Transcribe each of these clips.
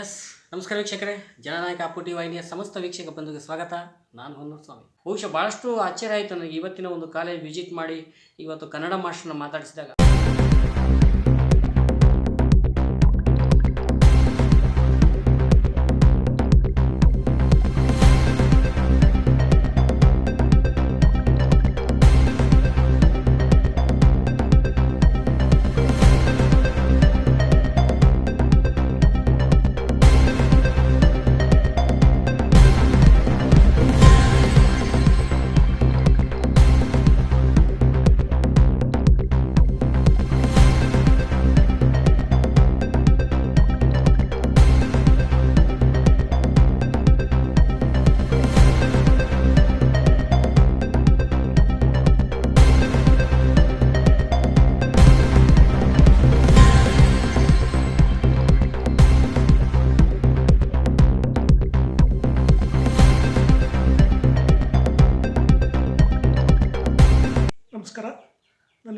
S ನಮಸ್ಕಾರ ವೀಕ್ಷಕರೇ. ಜನನಾಯಕ ಅಪ್ಪುಟಿ ವಾಹಿನಿಯ ಸಮಸ್ತ ವೀಕ್ಷಕ ಬಂಧುಗೆ ಸ್ವಾಗತ. ನಾನು ಹೊನ್ನೂರು ಸ್ವಾಮಿ. ಬಹುಶಃ ಭಾಳಷ್ಟು ಆಶ್ಚರ್ಯ ಆಯಿತು ನನಗೆ. ಇವತ್ತಿನ ಒಂದು ಕಾಲೇಜ್ ವಿಸಿಟ್ ಮಾಡಿ, ಇವತ್ತು ಕನ್ನಡ ಮಾಸ್ಟರ್ನ ಮಾತಾಡಿಸಿದಾಗ.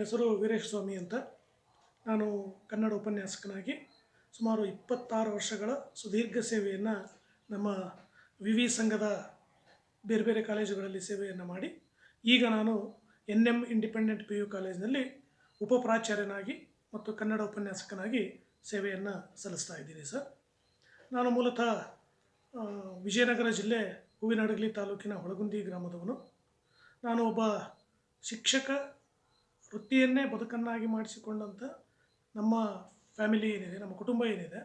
ಹೆಸರು ವೀರೇಶ್ ಸ್ವಾಮಿ ಅಂತ ನಾನು ಕನ್ನಡ ಉಪನ್ಯಾಸಕನಾಗಿ ಸುಮಾರು ಇಪ್ಪತ್ತಾರು ವರ್ಷಗಳ ಸುದೀರ್ಘ ಸೇವೆಯನ್ನು ನಮ್ಮ ವಿ ವಿ ಸಂಘದ ಬೇರೆ ಬೇರೆ ಕಾಲೇಜುಗಳಲ್ಲಿ ಸೇವೆಯನ್ನು ಮಾಡಿ, ಈಗ ನಾನು N M independent P U ಕಾಲೇಜಿನಲ್ಲಿ ಉಪಪ್ರಾಚಾರ್ಯನಾಗಿ ಮತ್ತು ಕನ್ನಡ ಉಪನ್ಯಾಸಕನಾಗಿ ಸೇವೆಯನ್ನು ಸಲ್ಲಿಸ್ತಾ ಇದ್ದೀನಿ ಸರ್. ನಾನು ಮೂಲತಃ ವಿಜಯನಗರ ಜಿಲ್ಲೆ ಹೂವಿನಡಗಲಿ ತಾಲೂಕಿನ ಹೊಳಗುಂದಿ ಗ್ರಾಮದವನು. ನಾನು ಒಬ್ಬ ಶಿಕ್ಷಕ ವೃತ್ತಿಯನ್ನೇ ಬದುಕನ್ನಾಗಿ ಮಾಡಿಸಿಕೊಂಡಂಥ ನಮ್ಮ ಫ್ಯಾಮಿಲಿ ಏನಿದೆ, ನಮ್ಮ ಕುಟುಂಬ ಏನಿದೆ,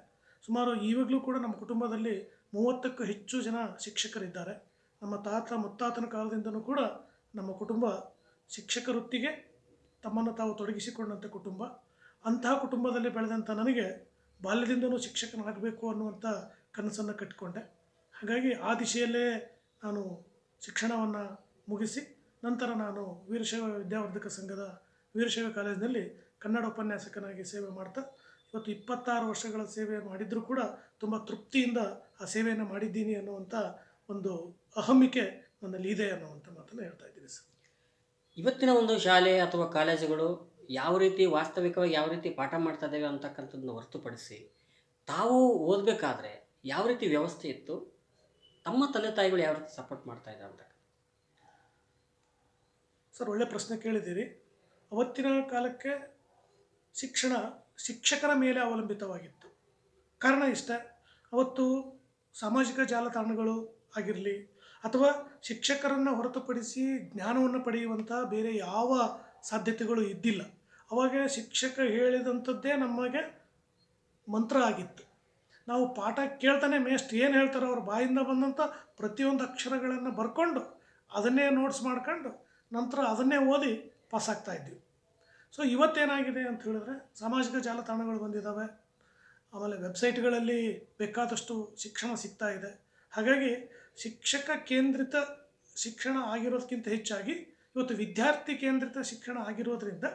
ಸುಮಾರು ಈವಾಗಲೂ ಕೂಡ ನಮ್ಮ ಕುಟುಂಬದಲ್ಲಿ ಮೂವತ್ತಕ್ಕೂ ಹೆಚ್ಚು ಜನ ಶಿಕ್ಷಕರಿದ್ದಾರೆ. ನಮ್ಮ ತಾತ, ಮುತ್ತಾತನ ಕಾಲದಿಂದನೂ ಕೂಡ ನಮ್ಮ ಕುಟುಂಬ ಶಿಕ್ಷಕ ವೃತ್ತಿಗೆ ತಮ್ಮನ್ನು ತಾವು ತೊಡಗಿಸಿಕೊಂಡಂಥ ಕುಟುಂಬ. ಅಂತಹ ಕುಟುಂಬದಲ್ಲಿ ಬೆಳೆದಂಥ ನನಗೆ ಬಾಲ್ಯದಿಂದನೂ ಶಿಕ್ಷಕನಾಗಬೇಕು ಅನ್ನುವಂಥ ಕನಸನ್ನು ಕಟ್ಟಿಕೊಂಡೆ ಹಾಗಾಗಿ ಆ ದಿಶೆಯಲ್ಲೇ ನಾನು ಶಿಕ್ಷಣವನ್ನು ಮುಗಿಸಿ, ನಂತರ ನಾನು ವೀರಶೈವ ವಿದ್ಯಾವರ್ಧಕ ಸಂಘದ ವೀರಶೈವ ಕಾಲೇಜಿನಲ್ಲಿ ಕನ್ನಡ ಉಪನ್ಯಾಸಕನಾಗಿ ಸೇವೆ ಮಾಡ್ತಾ ಇವತ್ತು ಇಪ್ಪತ್ತಾರು ವರ್ಷಗಳ ಸೇವೆ ಮಾಡಿದರೂ ಕೂಡ ತುಂಬ ತೃಪ್ತಿಯಿಂದ ಆ ಸೇವೆಯನ್ನು ಮಾಡಿದ್ದೀನಿ ಅನ್ನುವಂಥ ಒಂದು ಅಹಮಿಕೆ ನನ್ನಲ್ಲಿ ಇದೆ ಅನ್ನುವಂಥ ಮಾತನ್ನು ಹೇಳ್ತಾ ಇದ್ದೀನಿ ಸರ್. ಇವತ್ತಿನ ಒಂದು ಶಾಲೆ ಅಥವಾ ಕಾಲೇಜುಗಳು ಯಾವ ರೀತಿ ವಾಸ್ತವಿಕವಾಗಿ ಯಾವ ರೀತಿ ಪಾಠ ಮಾಡ್ತಾ ಇದ್ದೇವೆ ಅಂತಕ್ಕಂಥದ್ದನ್ನು ಹೊರತುಪಡಿಸಿ ತಾವು ಓದಬೇಕಾದ್ರೆ ಯಾವ ರೀತಿ ವ್ಯವಸ್ಥೆ ಇತ್ತು ತಮ್ಮ ತಂದೆ ತಾಯಿಗಳು ಯಾವ ರೀತಿ ಸಪೋರ್ಟ್ ಮಾಡ್ತಾ ಇದ್ದಾರೆ ಅಂತ ಸರ್ ಒಳ್ಳೆ ಪ್ರಶ್ನೆ ಕೇಳಿದ್ದೀರಿ. ಅವತ್ತಿನ ಕಾಲಕ್ಕೆ ಶಿಕ್ಷಣ ಶಿಕ್ಷಕರ ಮೇಲೆ ಅವಲಂಬಿತವಾಗಿತ್ತು. ಕಾರಣ ಇಷ್ಟೇ, ಅವತ್ತು ಸಾಮಾಜಿಕ ಜಾಲತಾಣಗಳು ಆಗಿರಲಿ ಅಥವಾ ಶಿಕ್ಷಕರನ್ನು ಹೊರತುಪಡಿಸಿ ಜ್ಞಾನವನ್ನು ಪಡೆಯುವಂಥ ಬೇರೆ ಯಾವ ಸಾಧ್ಯತೆಗಳು ಇದ್ದಿಲ್ಲ. ಅವಾಗ ಶಿಕ್ಷಕ ಹೇಳಿದಂಥದ್ದೇ ನಮಗೆ ಮಂತ್ರ ಆಗಿತ್ತು. ನಾವು ಪಾಠ ಕೇಳ್ತಾನೆ ಮೇಸ್ಟ್ ಏನು ಹೇಳ್ತಾರೋ ಅವ್ರ ಬಾಯಿಂದ ಬಂದಂಥ ಪ್ರತಿಯೊಂದು ಅಕ್ಷರಗಳನ್ನು ಬರ್ಕೊಂಡು ಅದನ್ನೇ ನೋಟ್ಸ್ ಮಾಡ್ಕೊಂಡು ನಂತರ ಅದನ್ನೇ ಓದಿ ಪಾಸ್ ಆಗ್ತಾ ಇದ್ವಿ ಸೊ ಇವತ್ತೇನಾಗಿದೆ ಅಂತ ಹೇಳಿದ್ರೆ ಸಾಮಾಜಿಕ ಜಾಲತಾಣಗಳು ಬಂದಿದ್ದಾವೆ. ಆಮೇಲೆ ವೆಬ್ಸೈಟ್ಗಳಲ್ಲಿ ಬೇಕಾದಷ್ಟು ಶಿಕ್ಷಣ ಸಿಗ್ತಾ ಇದೆ ಹಾಗಾಗಿ ಶಿಕ್ಷಕ ಕೇಂದ್ರಿತ ಶಿಕ್ಷಣ ಆಗಿರೋದಕ್ಕಿಂತ ಹೆಚ್ಚಾಗಿ ಇವತ್ತು ವಿದ್ಯಾರ್ಥಿ ಕೇಂದ್ರಿತ ಶಿಕ್ಷಣ ಆಗಿರೋದ್ರಿಂದ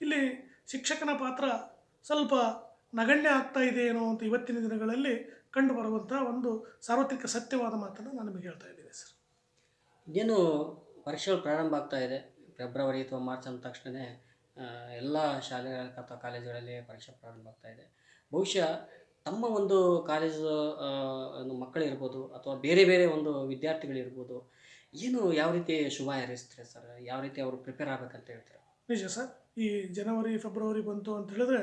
ಇಲ್ಲಿ ಶಿಕ್ಷಕನ ಪಾತ್ರ ಸ್ವಲ್ಪ ನಗಣ್ಯ ಆಗ್ತಾ ಇದೆ ಏನೋ ಅಂತ ಇವತ್ತಿನ ದಿನಗಳಲ್ಲಿ ಕಂಡು ಬರುವಂಥ ಒಂದು ಸಾರ್ವತ್ರಿಕ ಸತ್ಯವಾದ ಮಾತನ್ನು ನಾನು ನಿಮಗೆ ಹೇಳ್ತಾ ಇದ್ದೀನಿ ಸರ್. ಏನು ಪರೀಕ್ಷೆಗಳು ಪ್ರಾರಂಭ ಆಗ್ತಾ ಇದೆ. ಫೆಬ್ರವರಿ ಅಥವಾ ಮಾರ್ಚ್ ಅಂದ ತಕ್ಷಣವೇ ಎಲ್ಲ ಶಾಲೆಗಳ ಅಥವಾ ಕಾಲೇಜುಗಳಲ್ಲಿ ಪರೀಕ್ಷೆ ಪ್ರಾರಂಭ ಆಗ್ತಾ ಇದೆ. ಬಹುಶಃ ತಮ್ಮ ಒಂದು ಕಾಲೇಜು ಮಕ್ಕಳಿರ್ಬೋದು ಅಥವಾ ಬೇರೆ ಬೇರೆ ಒಂದು ವಿದ್ಯಾರ್ಥಿಗಳಿರ್ಬೋದು, ಏನು ಯಾವ ರೀತಿ ಶುಭ ಹಾರೈಸ್ತಾರೆ ಸರ್? ಯಾವ ರೀತಿ ಅವರು ಪ್ರಿಪೇರ್ ಆಗಬೇಕಂತ ಹೇಳ್ತಾರೆ? ನಿಜ ಸರ್, ಈ ಜನವರಿ, ಫೆಬ್ರವರಿ ಬಂತು ಅಂತ ಹೇಳಿದ್ರೆ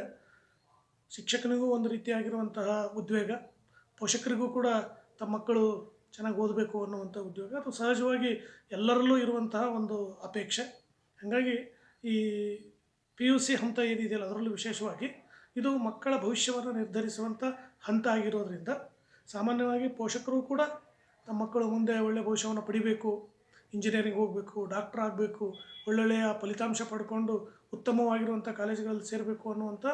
ಶಿಕ್ಷಕನಿಗೂ ಒಂದು ರೀತಿಯಾಗಿರುವಂತಹ ಉದ್ವೇಗ, ಪೋಷಕರಿಗೂ ಕೂಡ ತಮ್ಮ ಮಕ್ಕಳು ಚೆನ್ನಾಗಿ ಓದಬೇಕು ಅನ್ನುವಂಥ ಉದ್ಯೋಗ ಅದು ಸಹಜವಾಗಿ ಎಲ್ಲರಲ್ಲೂ ಇರುವಂತಹ ಒಂದು ಅಪೇಕ್ಷೆ. ಹಾಗಾಗಿ ಈ ಪಿ ಯು ಸಿ ಹಂತ ಏನಿದೆಯಲ್ಲ, ಅದರಲ್ಲೂ ವಿಶೇಷವಾಗಿ ಇದು ಮಕ್ಕಳ ಭವಿಷ್ಯವನ್ನು ನಿರ್ಧರಿಸುವಂಥ ಹಂತ ಆಗಿರೋದ್ರಿಂದ ಸಾಮಾನ್ಯವಾಗಿ ಪೋಷಕರು ಕೂಡ ತಮ್ಮ ಮಕ್ಕಳು ಮುಂದೆ ಒಳ್ಳೆಯ ಭವಿಷ್ಯವನ್ನು ಪಡಿಬೇಕು ಇಂಜಿನಿಯರಿಂಗ್ ಹೋಗಬೇಕು ಡಾಕ್ಟರ್ ಆಗಬೇಕು, ಒಳ್ಳೊಳ್ಳೆಯ ಫಲಿತಾಂಶ ಪಡ್ಕೊಂಡು ಉತ್ತಮವಾಗಿರುವಂಥ ಕಾಲೇಜುಗಳಲ್ಲಿ ಸೇರಬೇಕು ಅನ್ನುವಂಥ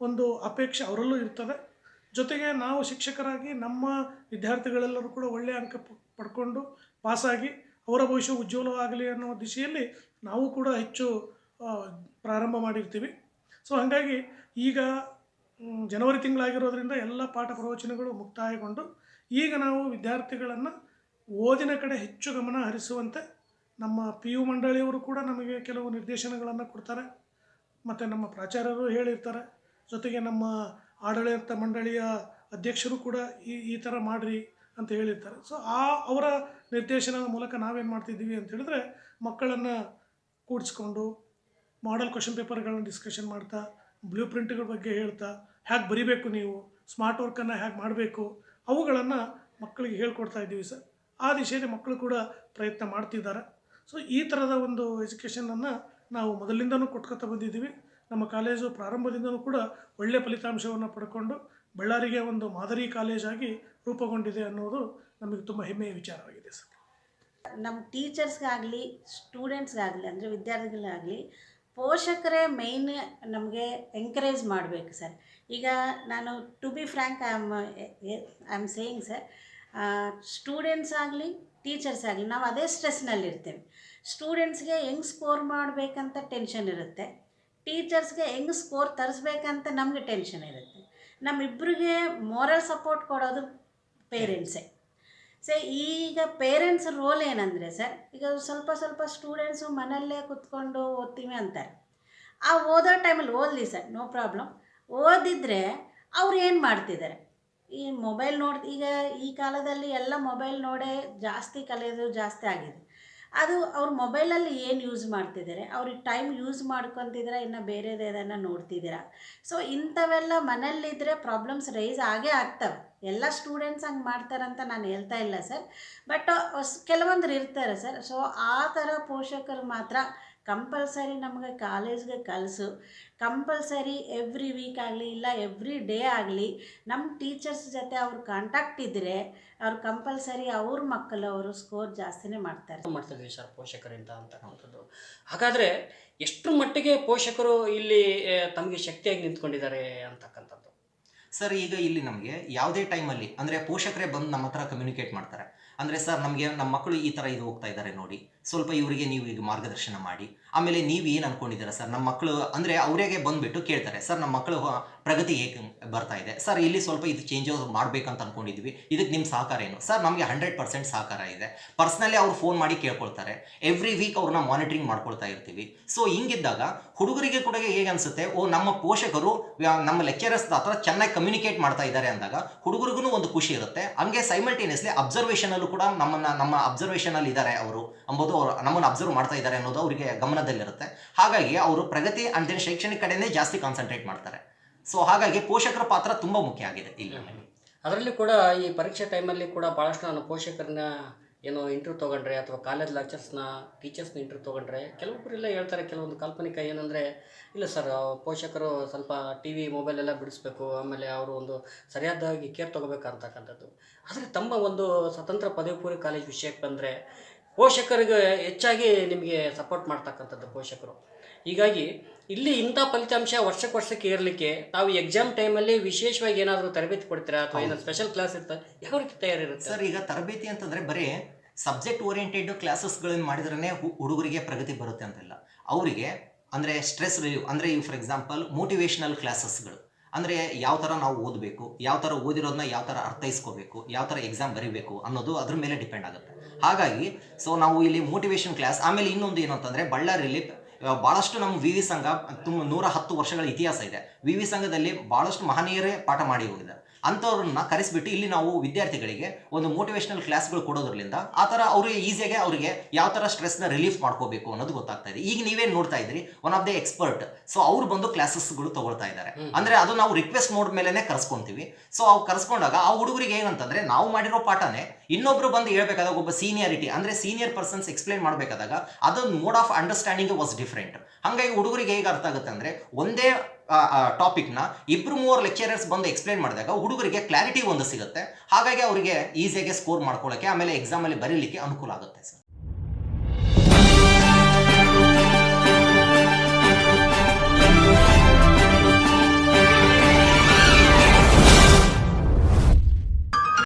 ಒಂದು ಅಪೇಕ್ಷೆ ಅವರಲ್ಲೂ ಇರ್ತದೆ. ಜೊತೆಗೆ ನಾವು ಶಿಕ್ಷಕರಾಗಿ ನಮ್ಮ ವಿದ್ಯಾರ್ಥಿಗಳೆಲ್ಲರೂ ಕೂಡ ಒಳ್ಳೆಯ ಅಂಕ ಪಡ್ಕೊಂಡು ಪಾಸಾಗಿ ಅವರ ಭವಿಷ್ಯ ಉಜ್ವಲವಾಗಲಿ ಅನ್ನೋ ದಿಶೆಯಲ್ಲಿ ನಾವು ಕೂಡ ಹೆಚ್ಚು ಪ್ರಾರಂಭ ಮಾಡಿರ್ತೀವಿ. ಸೊ ಹಾಗಾಗಿ ಈಗ ಜನವರಿ ತಿಂಗಳಾಗಿರೋದ್ರಿಂದ ಎಲ್ಲ ಪಾಠ ಪ್ರವಚನಗಳು ಮುಕ್ತಾಯಗೊಂಡು ಈಗ ನಾವು ವಿದ್ಯಾರ್ಥಿಗಳನ್ನು ಓದಿನ ಕಡೆ ಹೆಚ್ಚು ಗಮನ ಹರಿಸುವಂತೆ ನಮ್ಮ ಪಿ ಯು ಮಂಡಳಿಯವರು ಕೂಡ ನಮಗೆ ಕೆಲವು ನಿರ್ದೇಶನಗಳನ್ನು ಕೊಡ್ತಾರೆ. ಮತ್ತು ನಮ್ಮ ಪ್ರಾಚಾರ್ಯರು ಹೇಳಿರ್ತಾರೆ. ಜೊತೆಗೆ ನಮ್ಮ ಆಡಳಿತ ಮಂಡಳಿಯ ಅಧ್ಯಕ್ಷರು ಕೂಡ ಈ ಈ ಥರ ಮಾಡಿರಿ. ಅಂತ ಹೇಳಿರ್ತಾರೆ. ಸೊ ಆ ಅವರ ನಿರ್ದೇಶನದ ಮೂಲಕ ನಾವೇನು ಮಾಡ್ತಿದ್ದೀವಿ ಅಂತ ಹೇಳಿದ್ರೆ, ಮಕ್ಕಳನ್ನು ಕೂಡಿಸ್ಕೊಂಡು ಮಾಡೆಲ್ ಕ್ವಶನ್ ಪೇಪರ್ಗಳನ್ನ ಡಿಸ್ಕಷನ್ ಮಾಡ್ತಾ ಬ್ಲೂ ಪ್ರಿಂಟ್ಗಳ ಬಗ್ಗೆ ಹೇಳ್ತಾ ಹೇಗೆ ಬರಿಬೇಕು ನೀವು? ಸ್ಮಾರ್ಟ್ ವರ್ಕನ್ನು ಹೇಗೆ ಮಾಡಬೇಕು? ಅವುಗಳನ್ನು ಮಕ್ಕಳಿಗೆ ಹೇಳ್ಕೊಡ್ತಾ ಇದ್ದೀವಿ ಸರ್. ಆ ದಿಶೆಯಲ್ಲಿ ಮಕ್ಕಳು ಕೂಡ ಪ್ರಯತ್ನ ಮಾಡ್ತಿದ್ದಾರೆ. ಸೊ ಈ ಥರದ ಒಂದು ಎಜುಕೇಷನನ್ನು ನಾವು ಮೊದಲಿಂದನೂ ಕೊಟ್ಕೊತಾ ಬಂದಿದ್ದೀವಿ. ನಮ್ಮ ಕಾಲೇಜು ಪ್ರಾರಂಭದಿಂದಲೂ ಕೂಡ ಒಳ್ಳೆಯ ಫಲಿತಾಂಶವನ್ನು ಪಡ್ಕೊಂಡು ಬಳ್ಳಾರಿಗೆ ಒಂದು ಮಾದರಿ ಕಾಲೇಜಾಗಿ ರೂಪುಗೊಂಡಿದೆ ಅನ್ನೋದು ನಮಗೆ ತುಂಬ ಹೆಮ್ಮೆಯ ವಿಚಾರವಾಗಿದೆ ಸರ್. ನಮ್ಮ ಟೀಚರ್ಸ್ಗಾಗಲಿ, ಸ್ಟೂಡೆಂಟ್ಸ್ಗಾಗಲಿ, ಅಂದರೆ ವಿದ್ಯಾರ್ಥಿಗಳಾಗಲಿ, ಪೋಷಕರೇ ಮೈನ್ ನಮಗೆ ಎಂಕರೇಜ್ ಮಾಡಬೇಕು ಸರ್. ಈಗ ನಾನು to be frank I am I am saying sir students ಆಗಲಿ ಟೀಚರ್ಸ್ ಆಗಲಿ ನಾವು ಅದೇ ಸ್ಟ್ರೆಸ್ನಲ್ಲಿರ್ತೇವೆ. ಸ್ಟೂಡೆಂಟ್ಸ್ಗೆ ಹೆಂಗೆ ಸ್ಕೋರ್ ಮಾಡಬೇಕಂತ ಟೆನ್ಷನ್ ಇರುತ್ತೆ. ಟೀಚರ್ಸ್ಗೆ ಹೆಂಗೆ ಸ್ಕೋರ್ ತರಿಸ್ಬೇಕಂತ ನಮಗೆ ಟೆನ್ಷನ್ ಇರುತ್ತೆ. ನಮ್ಮಿಬ್ಬರಿಗೆ ಮೋರಲ್ ಸಪೋರ್ಟ್ ಕೊಡೋದು ಪೇರೆಂಟ್ಸೇ ಸೊ, ಈಗ ಪೇರೆಂಟ್ಸ್ ರೋಲ್ ಏನಂದರೆ ಸರ್, ಈಗ ಸ್ವಲ್ಪ ಸ್ವಲ್ಪ ಸ್ಟೂಡೆಂಟ್ಸು ಮನೆಯಲ್ಲೇ ಕುತ್ಕೊಂಡು ಓದ್ತೀವಿ ಅಂತಾರೆ. ಆ ಓದೋ ಟೈಮಲ್ಲಿ ಓದಲಿ ಸರ್ ನೋ ಪ್ರಾಬ್ಲಮ್ ಓದಿದರೆ ಅವ್ರು ಏನು ಮಾಡ್ತಿದ್ದಾರೆ? ಈ ಮೊಬೈಲ್ ನೋಡಿ, ಈಗ ಈ ಕಾಲದಲ್ಲಿ ಎಲ್ಲ ಮೊಬೈಲ್ ನೋಡೇ ಜಾಸ್ತಿ ಕಲಿಯೋದು ಜಾಸ್ತಿ ಆಗಿದೆ. ಅದು ಅವ್ರ ಮೊಬೈಲಲ್ಲಿ ಏನು ಯೂಸ್ ಮಾಡ್ತಿದ್ದಾರೆ, ಅವ್ರಿಗೆ ಟೈಮ್ ಯೂಸ್ ಮಾಡ್ಕೊತಿದ್ದೀರಾ, ಇನ್ನು ಬೇರೆದೇದನ್ನು ನೋಡ್ತಿದ್ದೀರಾ? ಸೊ ಇಂಥವೆಲ್ಲ ಮನೆಯಲ್ಲಿದ್ದರೆ ಪ್ರಾಬ್ಲಮ್ಸ್ ರೈಸ್ ಆಗೇ ಆಗ್ತವೆ. ಎಲ್ಲ ಸ್ಟೂಡೆಂಟ್ಸ್ ಹಂಗೆ ಮಾಡ್ತಾರಂತ ನಾನು ಹೇಳ್ತಾ ಇಲ್ಲ ಸರ್. ಬಟ್ ಕೆಲವೊಂದ್ರು ಇರ್ತಾರೆ ಸರ್. ಸೊ ಆ ಥರ ಪೋಷಕರು ಮಾತ್ರ ಕಂಪಲ್ಸರಿ ನಮಗೆ ಕಾಲೇಜ್ಗೆ ಕಲಿಸು ಕಂಪಲ್ಸರಿ ಎವ್ರಿ ವೀಕ್ ಆಗಲಿ ಇಲ್ಲ ಎವ್ರಿ ಡೇ ಆಗಲಿ ನಮ್ಮ ಟೀಚರ್ಸ್ ಜೊತೆ ಅವ್ರ ಕಾಂಟ್ಯಾಕ್ಟ್ ಇದ್ದರೆ ಅವ್ರು ಕಂಪಲ್ಸರಿ ಅವ್ರ ಮಕ್ಕಳು ಅವರು ಸ್ಕೋರ್ ಜಾಸ್ತಿನೇ ಮಾಡ್ತಾರೆ. ಮಾಡ್ತಿದ್ವಿ ಸರ್ ಪೋಷಕರಿಂದ ಅಂತಕ್ಕಂಥದ್ದು ಹಾಗಾದರೆ ಎಷ್ಟು ಮಟ್ಟಿಗೆ ಪೋಷಕರು ಇಲ್ಲಿ ತಮಗೆ ಶಕ್ತಿಯಾಗಿ ನಿಂತ್ಕೊಂಡಿದ್ದಾರೆ ಅಂತಕ್ಕಂಥದ್ದು? ಸರ್ ಈಗ ಇಲ್ಲಿ ನಮಗೆ ಯಾವುದೇ ಟೈಮಲ್ಲಿ ಅಂದರೆ ಪೋಷಕರೇ ಬಂದು ನಮ್ಮ ಹತ್ರ ಕಮ್ಯುನಿಕೇಟ್ ಮಾಡ್ತಾರೆ. ಅಂದರೆ ಸರ್ ನಮಗೆ ನಮ್ಮ ಮಕ್ಕಳು ಈ ಥರ ಇದು ಹೋಗ್ತಾ ಇದ್ದಾರೆ ನೋಡಿ. ಸ್ವಲ್ಪ ಇವರಿಗೆ ನೀವು ಈಗ ಮಾರ್ಗದರ್ಶನ ಮಾಡಿ. ಆಮೇಲೆ ನೀವು ಏನು ಅನ್ಕೊಂಡಿದ್ದೀರಾ ಸರ್? ನಮ್ಮ ಮಕ್ಕಳು ಅಂದರೆ ಅವರಿಗೆ ಬಂದುಬಿಟ್ಟು ಕೇಳ್ತಾರೆ, ಸರ್ ನಮ್ಮ ಮಕ್ಕಳು ಪ್ರಗತಿ ಹೇಗೆ ಬರ್ತಾ ಇದೆ? ಸರ್, ಇಲ್ಲಿ ಸ್ವಲ್ಪ ಇದು ಚೇಂಜ್ ಮಾಡಬೇಕಂತ ಅಂದ್ಕೊಂಡಿದ್ವಿ ಇದಕ್ಕೆ ನಿಮ್ಮ ಸಹಕಾರ ಏನು? ಸರ್, ನಮಗೆ ಹಂಡ್ರೆಡ್ ಪರ್ಸೆಂಟ್ ಸಹಕಾರ ಇದೆ. ಪರ್ಸ್ನಲಿ ಅವ್ರು ಫೋನ್ ಮಾಡಿ ಕೇಳ್ಕೊಳ್ತಾರೆ. ಎವ್ರಿ ವೀಕ್ ಅವ್ರನ್ನ ಮಾನಿಟ್ರಿಂಗ್ ಮಾಡ್ಕೊಳ್ತಾ ಇರ್ತೀವಿ. ಸೊ ಹಿಂಗಿದ್ದಾಗ ಹುಡುಗರಿಗೆ ಕೂಡ ಹೇಗೆ ಅನಿಸುತ್ತೆ? ಓ, ನಮ್ಮ ಪೋಷಕರು ನಮ್ಮ ಲೆಕ್ಚರರ್ಸ್ ಹತ್ರ ಚೆನ್ನಾಗಿ ಕಮ್ಯುನಿಕೇಟ್ ಮಾಡ್ತಾ ಇದ್ದಾರೆ ಅಂದಾಗ ಹುಡುಗರಿಗೂ ಒಂದು ಖುಷಿ ಇರುತ್ತೆ. ಹಂಗೆ ಸೈಮಲ್ಟೇನಿಯಸ್ಲಿ ಅಬ್ಸರ್ವೇಷನಲ್ಲೂ ಕೂಡ ನಮ್ಮನ್ನು, ನಮ್ಮ ಅಬ್ಸರ್ವೇಷನಲ್ಲಿ ಇದ್ದಾರೆ ಅವರು. ಅಂಬೋದು ಅವರು ನಮ್ಮನ್ನು ಅಬ್ಸರ್ವ್ ಮಾಡ್ತಾ ಇದ್ದಾರೆ ಅನ್ನೋದು ಅವರಿಗೆ ಗಮನದಲ್ಲಿರುತ್ತೆ. ಹಾಗಾಗಿ ಅವರು ಪ್ರಗತಿ ಅಂಡ್ ಶೈಕ್ಷಣಿಕ ಕಡೆನೇ ಜಾಸ್ತಿ ಕಾನ್ಸಂಟ್ರೇಟ್ ಮಾಡ್ತಾರೆ. ಸೊ ಹಾಗಾಗಿ ಪೋಷಕರ ಪಾತ್ರ ತುಂಬ ಮುಖ್ಯ ಆಗಿದೆ ಇಲ್ಲಿ ಅದರಲ್ಲಿ ಕೂಡ ಈ ಪರೀಕ್ಷೆ ಟೈಮಲ್ಲಿ ಕೂಡ ಭಾಳಷ್ಟು ನಾನು ಪೋಷಕರನ್ನ ಏನೋ ಇಂಟರ್ವ್ಯೂ ತೊಗೊಂಡ್ರೆ ಅಥವಾ ಕಾಲೇಜ್ ಲೆಕ್ಚರ್ಸ್ನ ಟೀಚರ್ಸ್ನ ಇಂಟರ್ವ್ಯೂ ತೊಗೊಂಡ್ರೆ ಕೆಲವೊಬ್ಬರೆಲ್ಲ ಹೇಳ್ತಾರೆ, ಕೆಲವೊಂದು ಕಾಲ್ಪನಿಕ ಏನಂದರೆ, ಇಲ್ಲ ಸರ್ ಪೋಷಕರು ಸ್ವಲ್ಪ ಟಿ ವಿ ಮೊಬೈಲೆಲ್ಲ ಬಿಡಿಸ್ಬೇಕು, ಆಮೇಲೆ ಅವರು ಒಂದು ಸರಿಯಾದಾಗಿ ಕೇರ್ ತೊಗೋಬೇಕಂತಕ್ಕಂಥದ್ದು ಆದರೆ ತಮ್ಮ ಒಂದು ಸ್ವತಂತ್ರ ಪದವಿ ಪೂರ್ವ ಕಾಲೇಜ್ ವಿಷಯಕ್ಕೆ ಬಂದರೆ ಪೋಷಕರಿಗೆ ಹೆಚ್ಚಾಗಿ ನಿಮಗೆ ಸಪೋರ್ಟ್ ಮಾಡ್ತಕ್ಕಂಥದ್ದು ಪೋಷಕರು. ಹೀಗಾಗಿ ಇಲ್ಲಿ ಇಂಥ ಫಲಿತಾಂಶ ವರ್ಷಕ್ಕೆ ವರ್ಷಕ್ಕೆ ಇರಲಿಕ್ಕೆ ತಾವು ಎಕ್ಸಾಮ್ ಟೈಮಲ್ಲಿ ವಿಶೇಷವಾಗಿ ಏನಾದರೂ ತರಬೇತಿ ಕೊಡ್ತೀರಾ ಅಥವಾ ಏನೋ ಸ್ಪೆಷಲ್ ಕ್ಲಾಸ್ ಇರ್ತದೆ ಯಾವ ರೀತಿ ತಯಾರಿರುತ್ತೆ? ಸರ್ ಈಗ ತರಬೇತಿ ಅಂತಂದರೆ ಬರೀ ಸಬ್ಜೆಕ್ಟ್ ಓರಿಯೆಂಟೆಡ್ ಕ್ಲಾಸಸ್ಗಳನ್ನು ಮಾಡಿದ್ರೇ ಹುಡುಗರಿಗೆ ಪ್ರಗತಿ ಬರುತ್ತೆ ಅಂತಿಲ್ಲ. ಅವರಿಗೆ ಅಂದರೆ ಸ್ಟ್ರೆಸ್ ರಿಲೀವ್ ಅಂದರೆ ಈಗ ಫಾರ್ ಎಕ್ಸಾಂಪಲ್ ಮೋಟಿವೇಶ್ನಲ್ ಕ್ಲಾಸಸ್ಗಳು ಅಂದರೆ ಯಾವ ಥರ ನಾವು ಓದಬೇಕು ಯಾವ ಥರ ಓದಿರೋದನ್ನ ಯಾವ ಥರ ಅರ್ಥೈಸ್ಕೋಬೇಕು ಯಾವ ಥರ ಎಕ್ಸಾಮ್ ಬರೀಬೇಕು ಅನ್ನೋದು ಅದ್ರ ಮೇಲೆ ಡಿಪೆಂಡ್ ಆಗುತ್ತೆ. ಹಾಗಾಗಿ ಸೊ ನಾವು ಇಲ್ಲಿ ಮೋಟಿವೇಶನ್ ಕ್ಲಾಸ್ ಆಮೇಲೆ ಇನ್ನೊಂದು ಏನು ಅಂತಂದರೆ ಬಳ್ಳಾರಿಯಲ್ಲಿ ಭಾಳಷ್ಟು ನಮ್ಮ ವಿ ಸಂಘ, ತುಂಬ ನೂರ ಹತ್ತು ವರ್ಷಗಳ ಇತಿಹಾಸ ಇದೆ. ವಿ ಸಂಘದಲ್ಲಿ ಭಾಳಷ್ಟು ಮಹನೀಯರೇ ಪಾಠ ಮಾಡಿ ಹೋಗಿದ್ದಾರೆ. ಅಂಥವ್ರನ್ನ ಕರೆಸಿಬಿಟ್ಟು ಇಲ್ಲಿ ನಾವು ವಿದ್ಯಾರ್ಥಿಗಳಿಗೆ ಒಂದು ಮೋಟಿವೇಶನಲ್ ಕ್ಲಾಸ್ಗಳು ಕೊಡೋದ್ರಲ್ಲಿಂದ ಆ ಥರ ಅವ್ರಿಗೆ ಈಸಿಯಾಗಿ ಅವರಿಗೆ ಯಾವ ಥರ ಸ್ಟ್ರೆಸ್ನ ರಿಲೀಫ್ ಮಾಡ್ಕೋಬೇಕು ಅನ್ನೋದು ಗೊತ್ತಾಗ್ತಾ ಇದೆ. ಈಗ ನೀವೇನು ನೋಡ್ತಾ ಇದ್ರಿ one of the expert so ಅವ್ರು ಬಂದು ಕ್ಲಾಸಸ್ಗಳು ತಗೊಳ್ತಾ ಇದ್ದಾರೆ. ಅಂದರೆ ಅದು ನಾವು ರಿಕ್ವೆಸ್ಟ್ ಮೋಡ್ ಮೇಲೆನೆ ಕರ್ಸ್ಕೊತೀವಿ. ಸೊ ಅವು ಕರ್ಸ್ಕೊಂಡಾಗ ಆ ಹುಡುಗರಿಗೆ ಏನಂತಂದ್ರೆ ನಾವು ಮಾಡಿರೋ ಪಾಠನೇ ಇನ್ನೊಬ್ರು ಬಂದು ಹೇಳ್ಬೇಕಾದಾಗ ಒಬ್ಬ ಸೀನಿಯರಿಟಿ ಅಂದರೆ ಸೀನಿಯರ್ ಪರ್ಸನ್ಸ್ ಎಕ್ಸ್ಪ್ಲೈನ್ ಮಾಡಬೇಕಾದಾಗ ಅದೊಂದು mode of understanding was different ಹಾಗಾಗಿ ಹುಡುಗರಿಗೆ ಹೇಗೆ ಅರ್ಥ ಆಗುತ್ತೆ ಅಂದರೆ ಒಂದೇ ಟಾಪಿಕ್ನ ಇಬ್ಬರು ಮೂವರು ಲೆಕ್ಚರರ್ಸ್ ಬಂದು ಎಕ್ಸ್ಪ್ಲೈನ್ ಮಾಡಿದಾಗ ಹುಡುಗರಿಗೆ ಕ್ಲಾರಿಟಿ ಒಂದು ಸಿಗುತ್ತೆ. ಹಾಗಾಗಿ ಅವರಿಗೆ ಈಸಿಯಾಗಿ ಸ್ಕೋರ್ ಮಾಡ್ಕೊಳ್ಳೋಕ್ಕೆ ಆಮೇಲೆ ಎಕ್ಸಾಮಲ್ಲಿ ಬರೀಲಿಕ್ಕೆ ಅನುಕೂಲ ಆಗುತ್ತೆ ಸರ್.